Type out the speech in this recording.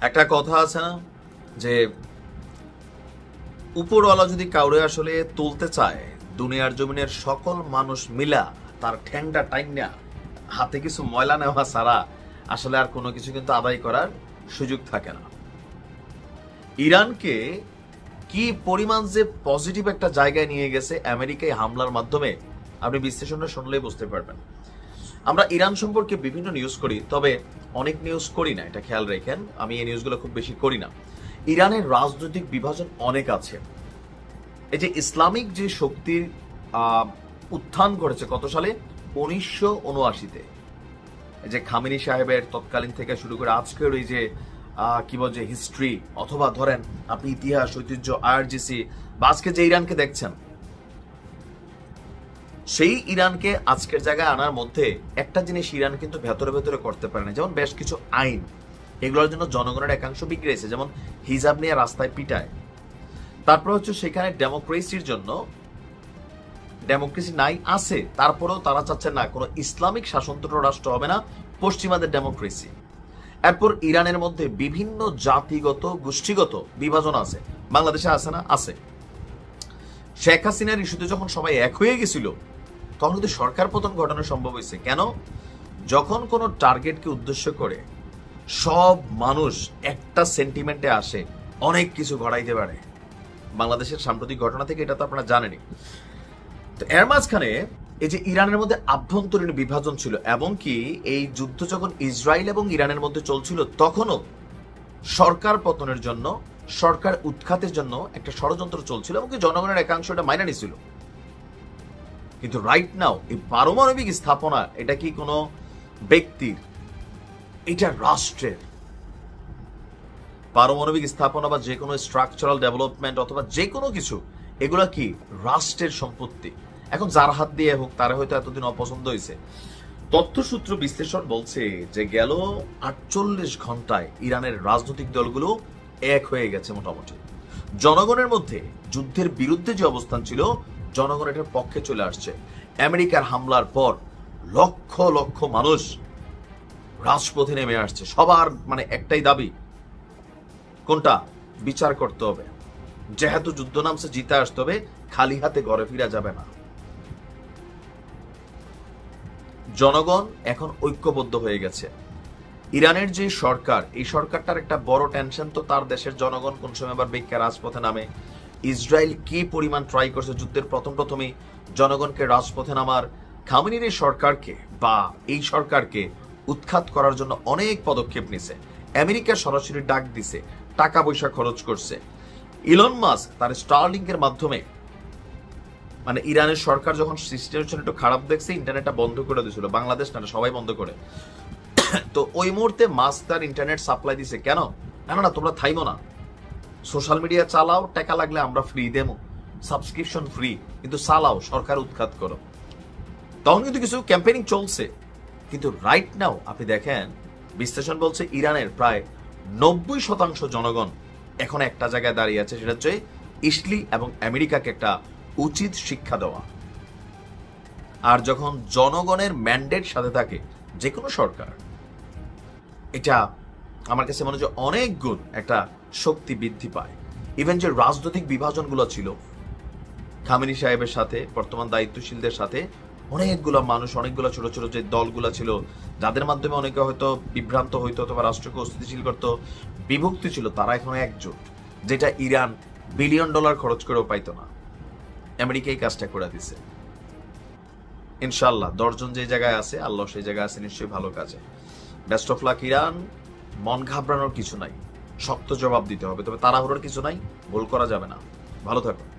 একটা কথা আছে না, যে উপরওয়ালা যদি কাউরে আসলে তুলতে চায়, দুনিয়ার জমিনের সকল মানুষ মিলা তার ঠ্যাংটা টাইনা হাতে কিছু ময়লা নেওয়া ছাড়া আসলে আর কোনো কিছু কিন্তু আদায় করার সুযোগ থাকে না। ইরানকে কি পরিমাণ যে পজিটিভ একটা জায়গায় নিয়ে গেছে, আমেরিকায় হামলার মাধ্যমে, আপনি বিশ্লেষণটা শুনলেই বুঝতে পারবেন। আমরা ইরান সম্পর্কে বিভিন্ন নিউজ করি, তবে অনেক নিউজ করি না, এটা খেয়াল রেখেন। আমি এই নিউজগুলো খুব বেশি করি না। ইরানের রাজনৈতিক বিভাজন অনেক আছে। এই যে ইসলামিক যে শক্তির উত্থান করেছে কত সালে? উনিশশো উনআশিতে। এই যে খামিনী সাহেবের তৎকালীন থেকে শুরু করে আজকের ওই যে কি বল যে হিস্ট্রি অথবা ধরেন আপনি ইতিহাস, ঐতিহ্য আইআরজিসি বা আজকে যে ইরানকে দেখছেন সেই ইরানকে আজকের জায়গায় আনার মধ্যে একটা জিনিস ইরান কিন্তু ভেতরে ভেতরে করতে পারে না, যেমন বেশ কিছু আইন। এগুলোর জন্য জনগণের একাংশ বিগড়েছে যেমন হিজাব নিয়ে রাস্তায় পিটায়। তারপর হচ্ছে সেখানে ডেমোক্রেসির জন্য, ডেমোক্রেসি নাই, আছে। তারপরেও তারা চাচ্ছে, না, কোনো ইসলামিক শাসনতন্ত্র রাষ্ট্র হবে না, পশ্চিমাদের ডেমোক্রেসি। এরপর ইরানের মধ্যে বিভিন্ন জাতিগত, গোষ্ঠীগত বিভাজন আছে। বাংলাদেশে আছে না? আছে। শেখ হাসিনার ইস্যুতে যখন সবাই এক হয়ে গেছিল তখন কিন্তু সরকার পতন ঘটানো সম্ভব হয়েছে। কেন? যখন কোনো টার্গেটকে উদ্দেশ্য করে সব মানুষ একটা সেন্টিমেন্টে আসে, অনেক কিছু ঘটাইতে পারে। বাংলাদেশের সাম্প্রতিক ঘটনা থেকে এটা তো আপনারা জানেনই। তো এর মাঝখানে এই যে ইরানের মধ্যে আভ্যন্তরীণ বিভাজন ছিল এবং কি এই যুদ্ধ যখন ইসরায়েল এবং ইরানের মধ্যে চলছিল, তখনও সরকার পতনের জন্য, সরকার উৎখাতের জন্য একটা ষড়যন্ত্র চলছিল এবং জনগণের একাংশ এটা মাইনা নিছিল। কিন্তু রাইট নাও এই পারমাণবিক স্থাপনা, এটা কি কোনো ব্যক্তির? এটা রাষ্ট্রের। পারমাণবিক স্থাপনা বা যে কোনো স্ট্রাকচারাল ডেভেলপমেন্ট অথবা যে কোনো কিছু, এগুলা কি রাষ্ট্রের সম্পত্তি? এখন যার হাত দিয়ে হোক, তারা হয়তো এতদিন অপছন্দ হয়েছে তথ্যসূত্র বিশ্লেষণ বলছে যে গেল আটচল্লিশ ঘন্টায় ইরানের রাজনৈতিক দলগুলো এক হয়ে গেছে মোটামুটি। জনগণের মধ্যে যুদ্ধের বিরুদ্ধে যে অবস্থান ছিল জনগণ এটার পক্ষে চলে আসছে। আমেরিকার হামলার পর লক্ষ লক্ষ মানুষ রাজপথে নেমে আসছে। সবার মানে একটাই দাবি, কোনটা? বিচার করতে হবে। যেহেতু যুদ্ধ নামছে, জিতে আসতে হবে, খালি হাতে ঘরে ফিরা যাবে না। জনগণ এখন ঐক্যবদ্ধ হয়ে গেছে। ইরানের যে সরকার, এই সরকারটার একটা বড় টেনশন তো তার দেশের জনগণ কোন সময় আবার বেক্ষা রাজপথে নামে। ইসরায়েল কি পরিমাণ ট্রাই করছে যুদ্ধের প্রথম প্রথমেই জনগণকে রাজপথে নামার? খামিনির সরকারকে বা এই সরকারকে উৎখাত করার জন্য অনেক পদক্ষেপ নিছে। আমেরিকা সরাসরি ডাক দিছে, টাকা পয়সা খরচ করছে। ইলন মাস তার স্টারলিংকের মাধ্যমে মানে ইরানের সরকার যখন সিস্টেম একটু খারাপ দেখছে ইন্টারনেটটা বন্ধ করে দিয়েছিল। বাংলাদেশ না, সবাই বন্ধ করে। তো ওই মুহূর্তে মাস তার ইন্টারনেট সাপ্লাই দিছে। কেন? না না তোমরা থাইমো না। সোশ্যাল মিডিয়া চালাও, টাকা লাগলে আমরা ফ্রি দেবো। সাবস্ক্রিপশন ফ্রি কিন্তু চালাও, সরকার উৎখাত করো। তখন কিন্তু কিছু ক্যাম্পেইনিং চলছে। কিন্তু রাইট নাও আপনি দেখেন, বিশ্লেষণ বলছে ইরানের প্রায় নব্বই শতাংশ জনগণ এখন একটা জায়গায় দাঁড়িয়ে আছে, সেটা হচ্ছে ইসলি এবং আমেরিকাকে একটা উচিত শিক্ষা দেওয়া। আর যখন জনগণের ম্যান্ডেট সাথে থাকে যে কোনো সরকার, এটা আমার কাছে মনে হচ্ছে অনেক গুণ একটা শক্তি বৃদ্ধি পায়। ইভেন যে রাজনৈতিক বিভাজনগুলো ছিল, খামিনি সাহেবের সাথে, বর্তমান দায়িত্বশীলদের সাথে, অনেকগুলো মানুষ, অনেকগুলো ছোট ছোট যে দলগুলো ছিল, যাদের মাধ্যমে অনেকে হয়তো বিভ্রান্ত হইতো অথবা রাষ্ট্রকে অস্থিতিশীল করতো, বিভক্তি ছিল, তারা এখন একজোট, যেটা ইরান বিলিয়ন ডলার খরচ করেও পাইতো না। আমেরিকা এই কাজটা করে দিছে। ইনশাল্লাহ দশজন যে জায়গায় আছে, আল্লাহ সেই জায়গায় আছে, নিশ্চয়ই ভালো কাজে। Best of luck Iran. মন ঘাবড়ানোর কিছু নাই। শক্ত জবাব দিতে হবে তবে তাড়াহুড়োর কিছু নাই ভুল করা যাবে না। ভালো থাকো